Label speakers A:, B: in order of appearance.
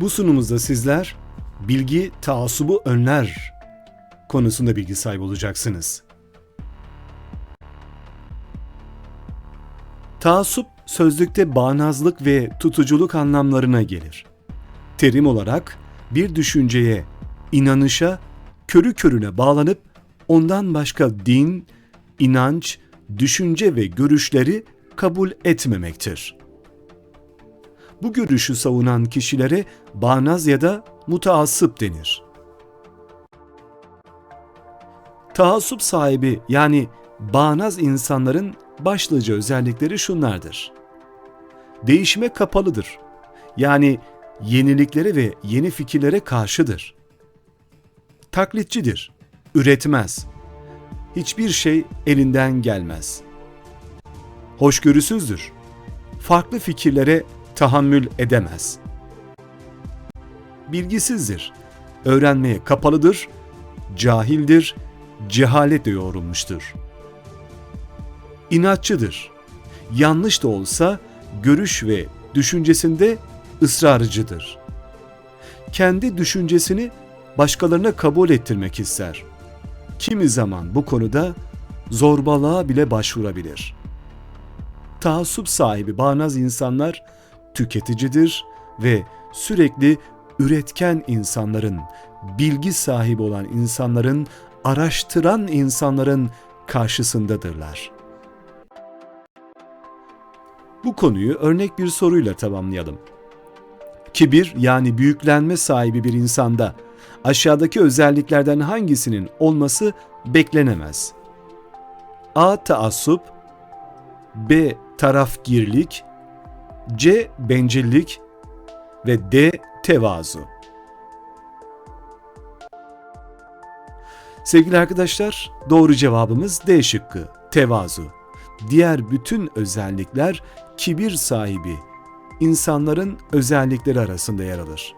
A: Bu sunumuzda sizler bilgi taassubu önler konusunda bilgi sahibi olacaksınız. Taassup sözlükte bağnazlık ve tutuculuk anlamlarına gelir. Terim olarak bir düşünceye, inanışa körü körüne bağlanıp ondan başka din, inanç, düşünce ve görüşleri kabul etmemektir. Bu görüşü savunan kişilere bağnaz ya da mutaassıp denir. Taassup sahibi yani bağnaz insanların başlıca özellikleri şunlardır. Değişime kapalıdır. Yani yeniliklere ve yeni fikirlere karşıdır. Taklitçidir. Üretmez. Hiçbir şey elinden gelmez. Hoşgörüsüzdür. Farklı fikirlere tahammül edemez. Bilgisizdir. Öğrenmeye kapalıdır. Cahildir. Cehaletle yoğrulmuştur. İnatçıdır. Yanlış da olsa görüş ve düşüncesinde ısrarcıdır. Kendi düşüncesini başkalarına kabul ettirmek ister. Kimi zaman bu konuda zorbalığa bile başvurabilir. Taassup sahibi bağnaz insanlar tüketicidir ve sürekli üretken insanların, bilgi sahibi olan insanların, araştıran insanların karşısındadırlar. Bu konuyu örnek bir soruyla tamamlayalım. Kibir yani büyüklenme sahibi bir insanda aşağıdaki özelliklerden hangisinin olması beklenemez? A. Taassup B. Tarafgirlik C. Bencillik ve D. Tevazu. Sevgili arkadaşlar, doğru cevabımız D şıkkı, tevazu. Diğer bütün özellikler kibir sahibi insanların özellikleri arasında yer alır.